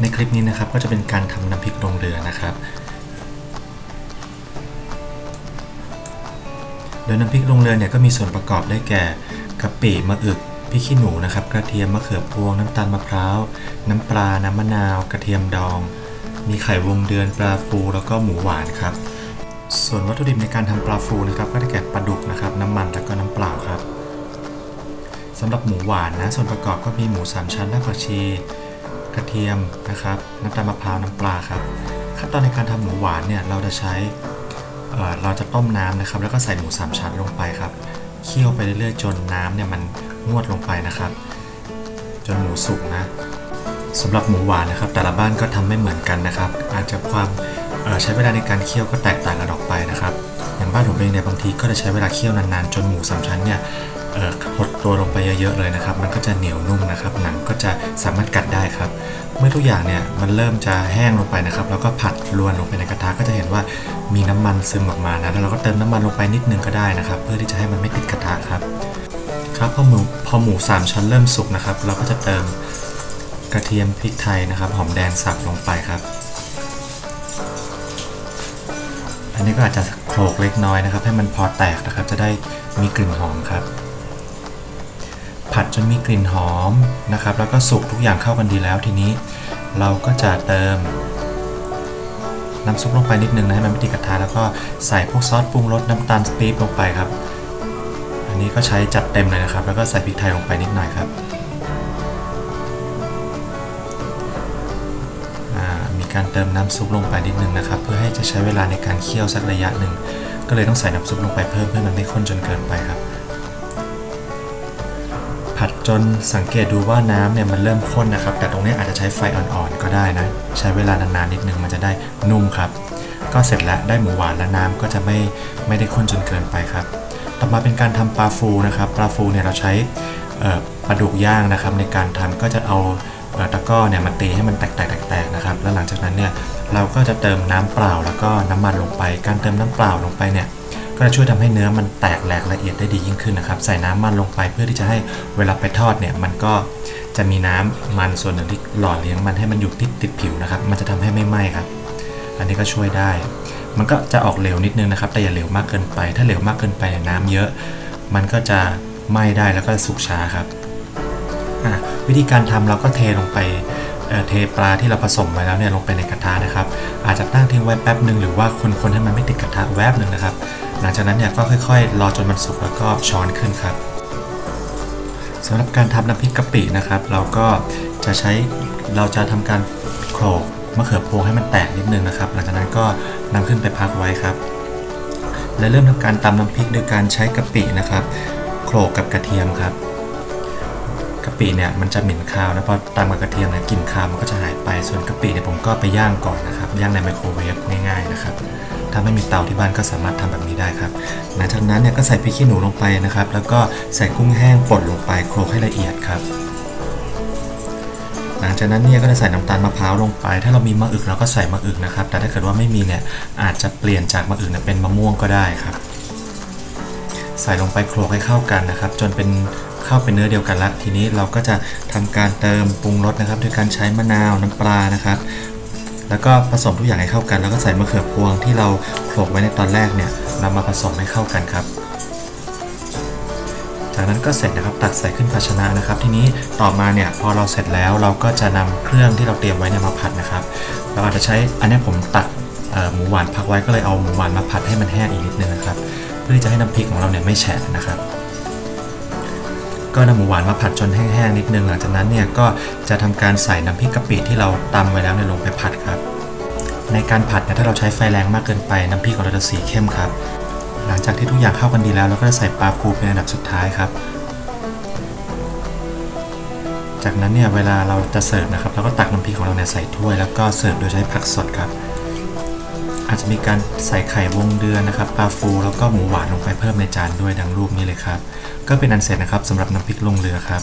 ในคลิปนี้นะครับก็จะเป็นการทำน้ำพริกลงเรือนะครับ โดยน้ำพริกลงเรือเนี่ยก็มีส่วนประกอบได้แก่กะปิมะอึกพริกขี้หนูนะครับกระเทียมมะเขือพวงน้ำตาลมะพร้าวน้ำปลาน้ำมะนาว กระเทียมดอง มีไข่วงเดือนปลาฟูแล้วก็หมูหวานครับ ส่วนวัตถุดิบในการทำปลาฟูนะครับก็ได้แก่ปลาดุกนะครับน้ำมันแล้วก็น้ำเปล่าครับสำหรับหมูหวานนะส่วนประกอบก็มีหมูสามชั้นรากผักชี กระเทียมนะครับ น้ำตาลมะพร้าวน้ำปลาครับ ขั้นตอนในการทำหมูหวานเนี่ยเราจะใช้เเราจะต้มน้ำนะครับ แล้วก็ใส่หมูสามชั้นลงไปครับเคี่ยวไปเรื่อยๆจนน้ำเนี่ยมันงวดลงไปนะครับ จนหมูสุกนะสำหรับหมูหวานนะครับ แต่ละบ้านก็ทำไม่เหมือนกันนะครับ อาจจะความใช้เวลาในการเคี่ยวก็แตกต่างกันออกไปนะครับ อย่างบ้านผมเองเนี่ยบางทีก็จะใช้เวลาเคี่ยวนานๆจนหมูสามชั้นเนี่ย หดตัวลงไปเยอะๆเลยนะครับ มันก็จะเหนียวนุ่มนะครับ หนังก็จะสามารถกัดได้ครับ เมื่อทุกอย่างเนี่ยมันเริ่มจะแห้งลงไปนะครับ แล้วก็ผัดรวนลงไปในกระทะก็จะเห็นว่ามีน้ำมันซึมออกมานะ แล้วเราก็เติมน้ำมันลงไปนิดนึงก็ได้นะครับ เพื่อที่จะให้มันไม่ติดกระทะครับ ครับพอหมูพอหมูสามชั้นเริ่มสุกนะครับ เราก็จะเติมกระเทียมพริกไทยนะครับ หอมแดงสับลงไปครับอันนี้ก็อาจจะโขลกเล็กน้อยนะครับ ให้มันพอแตกนะครับ จะได้มีกลิ่นหอมครับ ผัดจนมีกลิ่นหอมนะครับ แล้วก็สุกทุกอย่างเข้ากันดีแล้วทีนี้ เราก็จะเติม น้ำซุปลงไปนิดนึงนะให้มันไม่ติดกระทะแล้วก็ใส่พวกซอสปรุงรสน้ำตาลปี๊บลงไปครับ อันนี้ก็ใช้จัดเต็มเลยนะครับ แล้วก็ใส่พริกไทยลงไปนิดหน่อยครับมีการเติมน้ำซุปลงไปนิดนึงนะครับ เพื่อให้จะใช้เวลาในการเคี่ยวสักระยะหนึ่งก็เลยต้องใส่น้ำซุปลงไปเพิ่มเพื่อมันไม่ข้นจนเกินไปครับ ผัดจนสังเกตดูว่าน้ำเนี่ยมันเริ่มข้นนะครับ แต่ตรงนี้อาจจะใช้ไฟอ่อนๆก็ได้นะ ใช้เวลานานๆนิดนึงมันจะได้นุ่มครับ ก็เสร็จแล้วได้หมูหวานและน้ำก็จะไม่ไม่ได้ข้นจนเกินไปครับ ต่อมาเป็นการทำปลาฟูนะครับปลาฟูเนี่ยเราใช้ปลาดุกย่างนะครับ ในการทำก็จะเอาเออตะก้อเนี่ยมาตีให้มันแตกๆแตกๆนะครับ แล้วหลังจากนั้นเนี่ยเราก็จะเติมน้ำเปล่าแล้วก็น้ำมันลงไป การเติมน้ำเปล่าลงไปเนี่ย ก็จะช่วยทำให้เนื้อมันแตกแหลกละเอียดได้ดียิ่งขึ้นนะครับ ใส่น้ำมันลงไปเพื่อที่จะให้เวลาไปทอดเนี่ยมันก็จะมีน้ำมันส่วนหนึ่งที่หล่อเลี้ยงมันให้มันอยู่ติดติดผิวนะครับ มันจะทำให้ไม่ไหม้ครับ อันนี้ก็ช่วยได้ มันก็จะออกเหลวนิดนึงนะครับ แต่อย่าเหลวมากเกินไป ถ้าเหลวมากเกินไปนี่ยน้ำเยอะ มันก็จะไหม้ได้แล้วก็สุกช้าครับวิธีการทำเราก็เทลงไปเอ่อเทปลาที่เราผสมไว้แล้วเนี่ยลงไปในกระทะนะครับ อาจจะตั้งทิ้งไว้แป๊บหนึ่งหรือว่าคนๆให้มันไม่ติดกระทะแวบหนึ่งนะครับ หลังจากนั้นเนี่ยก็ค่อยๆ รอจนมันสุกแล้วก็ช้อนขึ้นครับสำหรับการทำน้ำพริกกะปินะครับ เราก็จะใช้เราจะทำการโขลกมะเขือพวงให้มันแตกนิดนึงนะครับ หลังจากนั้นก็นำขึ้นไปพักไว้ครับ และเริ่มทำการตำน้ำพริกโดยการใช้กะปินะครับโขลกกับกระเทียมครับกะปิเนี่ยมันจะเหม็นคาวนะพอตำกับกระเทียมเนี่ยกลิ่นคาวมันก็จะหายไปส่วนกะปิเนี่ยผมก็ไปย่างก่อนนะครับย่างในไมโครเวฟง่ายๆนะครับ ถ้าไม่มีเตาที่บ้านก็สามารถทำแบบนี้ได้ครับ หลังจากนั้นเนี่ยก็ใส่พริกขี้หนูลงไปนะครับ แล้วก็ใส่กุ้งแห้งป่นลงไปโขลกให้ละเอียดครับ หลังจากนั้นเนี่ยก็จะใส่น้ำตาลมะพร้าวลงไป ถ้าเรามีมะอึกเราก็ใส่มะอึกนะครับ แต่ถ้าเกิดว่าไม่มีเนี่ยอาจจะเปลี่ยนจากมะอึกเนี่ยเป็นมะม่วงก็ได้ครับใส่ลงไปโขลกให้เข้ากันนะครับ จนเป็นเข้าเป็นเนื้อเดียวกันละทีนี้เราก็จะทำการเติมปรุงรสนะครับด้วยการใช้มะนาวน้ำปลานะครับ แล้วก็ผสมทุกอย่างให้เข้ากัน แล้วก็ใส่มะเขือพวงที่เราโขลกไว้ในตอนแรกเนี่ยนำมาผสมให้เข้ากันครับ จากนั้นก็เสร็จนะครับตักใส่ขึ้นภาชนะนะครับ ทีนี้ต่อมาเนี่ยพอเราเสร็จแล้วเราก็จะนำเครื่องที่เราเตรียมไว้เนี่ยมาผัดนะครับ เราอาจจะใช้อันนี้ผมตักหมูหวานพักไว้ก็เลยเอาหมูหวานมาผัดให้มันแห้งอีกนิดนึงนะครับ เพื่อที่จะให้น้ำพริกของเราเนี่ยไม่แฉะนะครับ ก็นำหมูหวานมาผัดจนแห้งๆนิดนึงหลังจากนั้นเนี่ยก็จะทำการใส่น้ำพริกกะปิที่เราตำไว้แล้วเนี่ยลงไปผัดครับ ในการผัดเนี่ยถ้าเราใช้ไฟแรงมากเกินไปน้ำพริกของเราจะสีเข้มครับ หลังจากที่ทุกอย่างเข้ากันดีแล้วเราก็จะใส่ปลาปูเป็นอันดับสุดท้ายครับ จากนั้นเนี่ยเวลาเราจะเสิร์ฟนะครับเราก็ตักน้ำพริกของเราเนี่ยใส่ถ้วย แล้วก็เสิร์ฟโดยใช้ผักสดครับ อาจจะมีการใส่ไข่วงเดือนนะครับปลาฟูแล้วก็หมูหวานลงไปเพิ่มในจานด้วยดังรูปนี้เลยครับ ก็เป็นอันเสร็จนะครับสำหรับน้ำพริกลงเรือครับ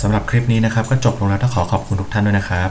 สำหรับคลิปนี้นะครับก็จบลงแล้วต้องขอขอบคุณทุกท่านด้วยนะครับ